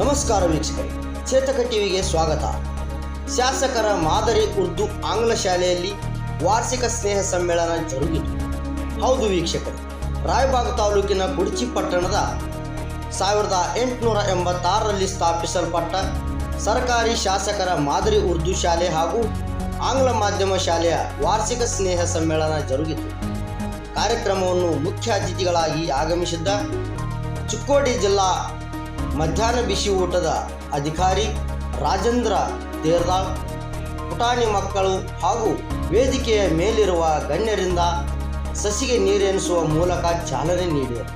ನಮಸ್ಕಾರ ವೀಕ್ಷಕರೇ, ಚೇತಕ ಟಿವಿಗೆ ಸ್ವಾಗತ. ಶಾಸಕರ ಮಾದರಿ ಉರ್ದು ಆಂಗ್ಲ ಶಾಲೆಯಲ್ಲಿ ವಾರ್ಷಿಕ ಸ್ನೇಹ ಸಮ್ಮೇಳನ ಜರುಗಿತು. ಹೌದು ವೀಕ್ಷಕರು, ರಾಯಬಾಗ ತಾಲೂಕಿನ ಗುಡಿಚಿ ಪಟ್ಟಣದ ಸಾವಿರದ ಎಂಟುನೂರ ಎಂಬತ್ತಾರರಲ್ಲಿ ಸ್ಥಾಪಿಸಲ್ಪಟ್ಟ ಸರ್ಕಾರಿ ಶಾಸಕರ ಮಾದರಿ ಉರ್ದು ಶಾಲೆ ಹಾಗೂ ಆಂಗ್ಲ ಮಾಧ್ಯಮ ಶಾಲೆಯ ವಾರ್ಷಿಕ ಸ್ನೇಹ ಸಮ್ಮೇಳನ ಜರುಗಿತು. ಕಾರ್ಯಕ್ರಮವನ್ನು ಮುಖ್ಯ ಅತಿಥಿಗಳಾಗಿ ಆಗಮಿಸಿದ್ದ ಚಿಕ್ಕೋಡಿ ಜಿಲ್ಲಾ ಮಧ್ಯಾಹ್ನ ಬಿಸಿ ಊಟದ ಅಧಿಕಾರಿ ರಾಜೇಂದ್ರ ತೇರ್ದಾಳ್ ಪುಟಾಣಿ ಮಕ್ಕಳು ಹಾಗೂ ವೇದಿಕೆಯ ಮೇಲಿರುವ ಗಣ್ಯರಿಂದ ಸಸಿಗೆ ನೀರೆನಿಸುವ ಮೂಲಕ ಚಾಲನೆ ನೀಡಿದರು.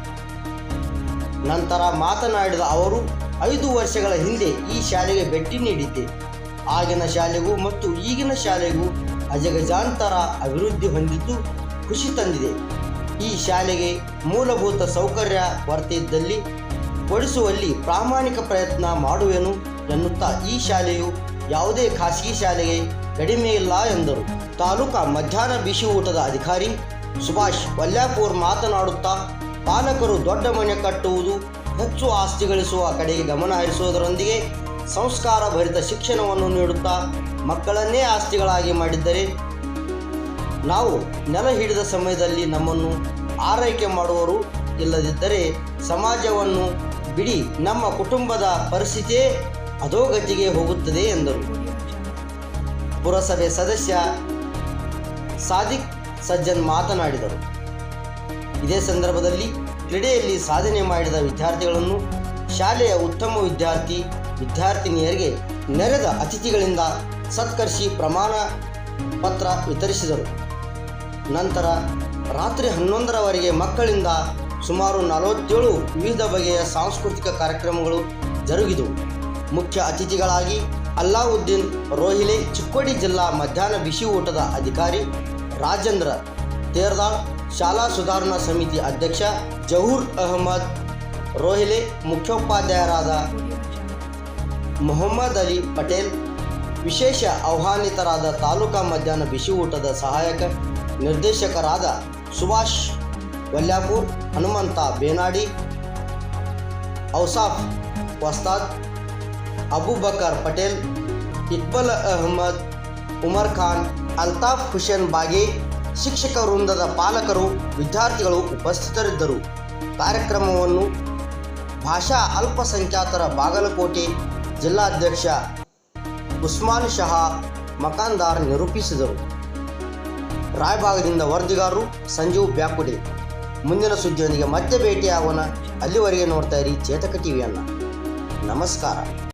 ನಂತರ ಮಾತನಾಡಿದ ಅವರು, ಐದು ವರ್ಷಗಳ ಹಿಂದೆ ಈ ಶಾಲೆಗೆ ಭೇಟಿ ನೀಡಿದ್ದೆ. ಆಗಿನ ಶಾಲೆಗೂ ಮತ್ತು ಈಗಿನ ಶಾಲೆಗೂ ಅಜಗಜಾಂತರ ಅಭಿವೃದ್ಧಿ ಹೊಂದಿದ್ದು ಖುಷಿ ತಂದಿದೆ. ಈ ಶಾಲೆಗೆ ಮೂಲಭೂತ ಸೌಕರ್ಯ ಕೊರತೆ ಇದ್ದಲ್ಲಿ ಕೊಡಿಸುವಲ್ಲಿ ಪ್ರಾಮಾಣಿಕ ಪ್ರಯತ್ನ ಮಾಡುವೆನು ಎನ್ನುತ್ತಾ ಈ ಶಾಲೆಯು ಯಾವುದೇ ಖಾಸಗಿ ಶಾಲೆಗೆ ಕಡಿಮೆ ಇಲ್ಲ ಎಂದರು. ತಾಲೂಕಾ ಮಧ್ಯಾಹ್ನ ಬಿಸಿ ಊಟದ ಅಧಿಕಾರಿ ಸುಭಾಷ್ ವಲ್ಯಾಪುರ್ ಮಾತನಾಡುತ್ತಾ, ಪಾಲಕರು ದೊಡ್ಡ ಮನೆ ಕಟ್ಟುವುದು, ಹೆಚ್ಚು ಆಸ್ತಿ ಗಳಿಸುವ ಕಡೆಗೆ ಗಮನ ಹರಿಸುವುದರೊಂದಿಗೆ ಸಂಸ್ಕಾರ ಭರಿತ ಶಿಕ್ಷಣವನ್ನು ನೀಡುತ್ತಾ ಮಕ್ಕಳನ್ನೇ ಆಸ್ತಿಗಳಾಗಿ ಮಾಡಿದ್ದರೆ, ನಾವು ನೆಲ ಹಿಡಿದ ಸಮಯದಲ್ಲಿ ನಮ್ಮನ್ನು ಆರೈಕೆ ಮಾಡುವರು ಇಲ್ಲದಿದ್ದರೆ ಸಮಾಜವನ್ನು ಬಿಡಿ, ನಮ್ಮ ಕುಟುಂಬದ ಪರಿಸ್ಥಿತಿ ಅಧೋಗತಿಗೆ ಹೋಗುತ್ತದೆ ಎಂದರು. ಪುರಸಭೆ ಸದಸ್ಯ ಸಾದಿಕ್ ಸಜ್ಜನ್ ಮಾತನಾಡಿದರು. ಇದೇ ಸಂದರ್ಭದಲ್ಲಿ ಕ್ರೀಡೆಯಲ್ಲಿ ಸಾಧನೆ ಮಾಡಿದ ವಿದ್ಯಾರ್ಥಿಗಳನ್ನು ಶಾಲೆಯ ಉತ್ತಮ ವಿದ್ಯಾರ್ಥಿ, ವಿದ್ಯಾರ್ಥಿನಿಯರಿಗೆ ನೆರೆದ ಅತಿಥಿಗಳಿಂದ ಸತ್ಕರಿಸಿ ಪ್ರಮಾಣ ಪತ್ರ ವಿತರಿಸಿದರು. ನಂತರ ರಾತ್ರಿ ಹನ್ನೊಂದರವರೆಗೆ ಮಕ್ಕಳಿಂದ ಸುಮಾರು ನಲವತ್ತೇಳು ವಿವಿಧ ಬಗೆಯ ಸಾಂಸ್ಕೃತಿಕ ಕಾರ್ಯಕ್ರಮಗಳು ಜರುಗಿದವು. ಮುಖ್ಯ ಅತಿಥಿಗಳಾಗಿ ಅಲ್ಲಾವುದ್ದೀನ್ ರೋಹಿಲೆ, ಚಿಕ್ಕೋಡಿ ಜಿಲ್ಲಾ ಮಧ್ಯಾಹ್ನ ಬಿಸಿ ಊಟದ ಅಧಿಕಾರಿ ರಾಜೇಂದ್ರ ತೇರ್ದಾಳ್, ಶಾಲಾ ಸುಧಾರಣಾ ಸಮಿತಿ ಅಧ್ಯಕ್ಷ ಜಹೂರ್ ಅಹಮದ್, ರೋಹಿಲೆ ಮುಖ್ಯೋಪಾಧ್ಯಾಯರಾದ ಮೊಹಮ್ಮದ್ ಅಲಿ ಪಟೇಲ್, ವಿಶೇಷ ಆಹ್ವಾನಿತರಾದ ತಾಲೂಕಾ ಮಧ್ಯಾಹ್ನ ಬಿಸಿ ಊಟದ ಸಹಾಯಕ ನಿರ್ದೇಶಕರಾದ ಸುಭಾಷ್ ವಲ್ಯಾಪುರ್, ಹನುಮಂತ, ಬೇನಾಡಿ, ಔಸಾಫ್, ವಸ್ತಾದ್, ಅಬೂಬಕರ್ ಪಟೇಲ್, ಇಕ್ಬಲ್ ಅಹಮದ್, ಉಮರ್ ಖಾನ್, ಅಲ್ತಾಫ್ ಹುಸೇನ್ ಬಾಗೆ, ಶಿಕ್ಷಕ ವೃಂದದ ಪಾಲಕರು, ವಿದ್ಯಾರ್ಥಿಗಳು ಉಪಸ್ಥಿತರಿದ್ದರು. ಕಾರ್ಯಕ್ರಮವನ್ನು ಭಾಷಾ ಅಲ್ಪಸಂಖ್ಯಾತರ ಬಾಗಲಕೋಟೆ ಜಿಲ್ಲಾಧ್ಯಕ್ಷ ಉಸ್ಮಾನ್ ಶಹಾ ಮಕಾನ್ದಾರ್ ನಿರೂಪಿಸಿದರು. ರಾಯಭಾಗದಿಂದ ವರದಿಗಾರರು ಸಂಜೀವ್ ಬ್ಯಾಕುಡೆ. ಮುಂದಿನ ಸುದ್ದಿಯೊಂದಿಗೆ ಮತ್ತೆ ಭೇಟಿಯಾಗೋಣ. ಅಲ್ಲಿವರೆಗೆ ನೋಡ್ತಾ ಇರಿ ಚೇತಕ ಟಿವಿಯನ್ನು ನಮಸ್ಕಾರ.